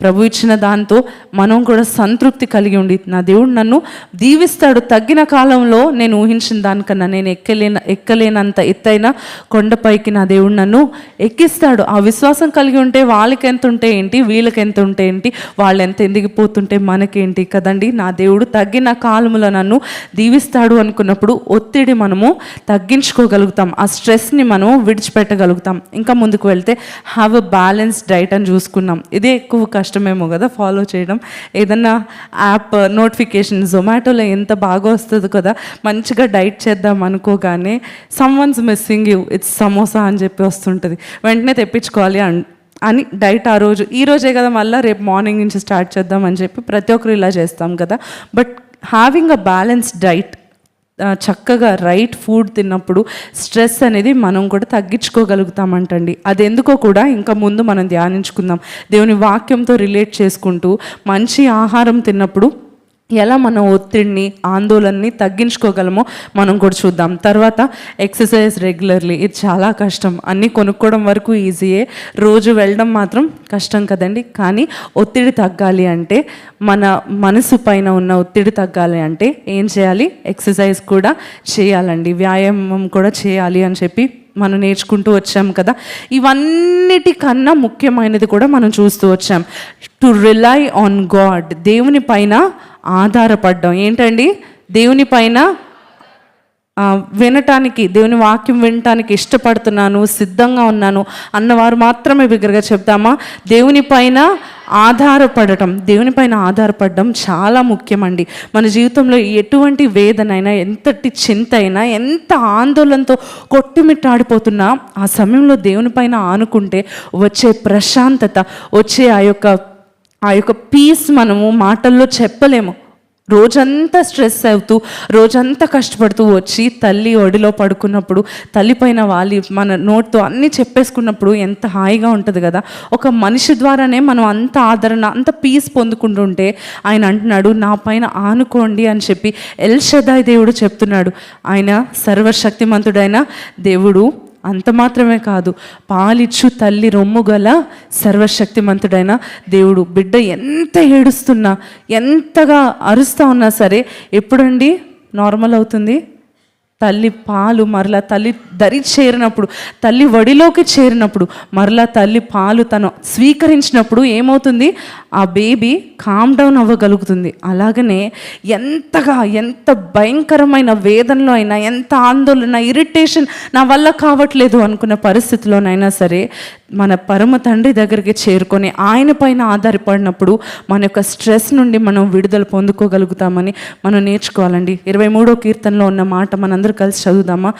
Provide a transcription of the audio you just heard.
ప్రభు ఇచ్చిన దాంతో మనం కూడా సంతృప్తి కలిగి ఉండి నా దేవుడు నన్ను దీవిస్తాడు. తగ్గిన కాలంలో నేను ఊహించిన దానికన్నా నేను ఎక్కలేన ఎక్కలేనంత ఎత్తైన కొండపైకి నా దేవుడు నన్ను ఎక్కిస్తాడు. ఆ విశ్వాసం కలిగి ఉంటే వాళ్ళకి ఎంత ఉంటే ఏంటి వీళ్ళకి ఎంత ఉంటే ఏంటి వాళ్ళు ఎంత ఎదిగిపోతుంటే మనకేంటి కదండి. నా దేవుడు తగ్గిన కాలంలో నన్ను దీవిస్తాడు అనుకున్నప్పుడు ఒత్తిడి మనము తగ్గించుకోగలుగుతాం. ఆ స్ట్రెస్ని మనం విడిచిపెట్టగలుగుతాం. ఇంకా ముందుకు వెళ్తే హ్యావ్ అ బ్యాలెన్స్ డైట్ అని చూసుకున్నాం. ఇదే ఎక్కువ కష్టమేమో కదా ఫాలో చేయడం. ఏదన్నా యాప్ నోటిఫికేషన్ జొమాటోలో ఎంత బాగా వస్తుంది కదా మంచిగా డైట్ చేద్దాం అనుకోగానే someone's missing you it's samosa అని చెప్పి వస్తుంటుంది. వెంటనే తెప్పించుకోవాలి అన్ అని డైట్ ఆ రోజు ఈ రోజే కదా మళ్ళీ రేపు మార్నింగ్ నుంచి స్టార్ట్ చేద్దాం అని చెప్పి ప్రతి ఒక్కరు ఇలా చేస్తాం కదా. But having a balance diet చక్కగా రైట్ ఫుడ్ తిన్నప్పుడు స్ట్రెస్ అనేది మనం కూడా తగ్గించుకోగలుగుతామంటండి. అది ఎందుకో కూడా ఇంకా ముందు మనం ధ్యానించుకుందాం. దేవుని వాక్యంతో రిలేట్ చేసుకుంటూ మంచి ఆహారం తిన్నప్పుడు ఎలా మనం ఒత్తిడిని ఆందోళనని తగ్గించుకోగలమో మనం కూడా చూద్దాం. తర్వాత ఎక్సర్సైజ్ రెగ్యులర్లీ ఇది చాలా కష్టం. అన్నీ కొనుక్కోవడం వరకు ఈజీయే రోజు వెళ్ళడం మాత్రం కష్టం కదండి. కానీ ఒత్తిడి తగ్గాలి అంటే మన మనసు పైన ఉన్న ఒత్తిడి తగ్గాలి అంటే ఏం చేయాలి? ఎక్సర్సైజ్ కూడా చేయాలండి. వ్యాయామం కూడా చేయాలి అని చెప్పి మనం నేర్చుకుంటూ వచ్చాం కదా. ఇవన్నిటికన్నా ముఖ్యమైనది కూడా మనం చూస్తూ వచ్చాం. టు రిలై ఆన్ గాడ్ దేవుని పైన ఆధారపడడం. ఏంటండి? దేవుని పైన వినటానికి దేవుని వాక్యం వినటానికి ఇష్టపడుతున్నాను సిద్ధంగా ఉన్నాను అన్నవారు మాత్రమే బిగ్గరగా చెప్తామా దేవుని పైన ఆధారపడటం దేవుని పైన ఆధారపడడం చాలా ముఖ్యమండి. మన జీవితంలో ఎటువంటి వేదనైనా ఎంతటి చింత అయినా ఎంత ఆందోళనతో కొట్టుమిట్టాడిపోతున్నా ఆ సమయంలో దేవుని పైన ఆనుకుంటే వచ్చే ప్రశాంతత వచ్చే ఆ యొక్క ఆ యొక్క పీస్ మనము మాటల్లో చెప్పలేము. రోజంతా స్ట్రెస్ అవుతూ రోజంతా కష్టపడుతూ వచ్చి తల్లి ఒడిలో పడుకున్నప్పుడు తల్లి పైన వాలి మన నోట్తో అన్నీ చెప్పేసుకున్నప్పుడు ఎంత హాయిగా ఉంటుంది కదా. ఒక మనిషి ద్వారానే మనం అంత ఆదరణ అంత పీస్ పొందుకుంటుంటే ఆయన అంటున్నాడు నా పైన ఆనుకోండి అని చెప్పి ఎల్షదాయ్ దేవుడు చెప్తున్నాడు. ఆయన సర్వశక్తిమంతుడైన దేవుడు అంత మాత్రమే కాదు పాలిచ్చు తల్లి రొమ్ము గల సర్వశక్తిమంతుడైన దేవుడు. బిడ్డ ఎంత ఏడుస్తున్నా ఎంతగా అరుస్తూ ఉన్నా సరే ఎప్పుడండి నార్మల్ అవుతుంది? తల్లి పాలు మరలా తల్లి దరి చేరినప్పుడు తల్లి వడిలోకి చేరినప్పుడు మరలా తల్లి పాలు తను స్వీకరించినప్పుడు ఏమవుతుంది? ఆ బేబీ కామ్ డౌన్ అవ్వగలుగుతుంది. అలాగనే ఎంతగా ఎంత భయంకరమైన వేదనలో అయినా ఎంత ఆందోళన ఇరిటేషన్ నా వల్ల కావట్లేదు అనుకున్న పరిస్థితిలోనైనా సరే మన పరమ తండ్రి దగ్గరికి చేరుకొని ఆయన పైన ఆధారపడినప్పుడు మన యొక్క స్ట్రెస్ నుండి మనం విడుదల పొందుకోగలుగుతామని మనం నేర్చుకోవాలండి. ఇరవై మూడో కీర్తనలో ఉన్న మాట మనందరూ కలిసి చదువుదామా?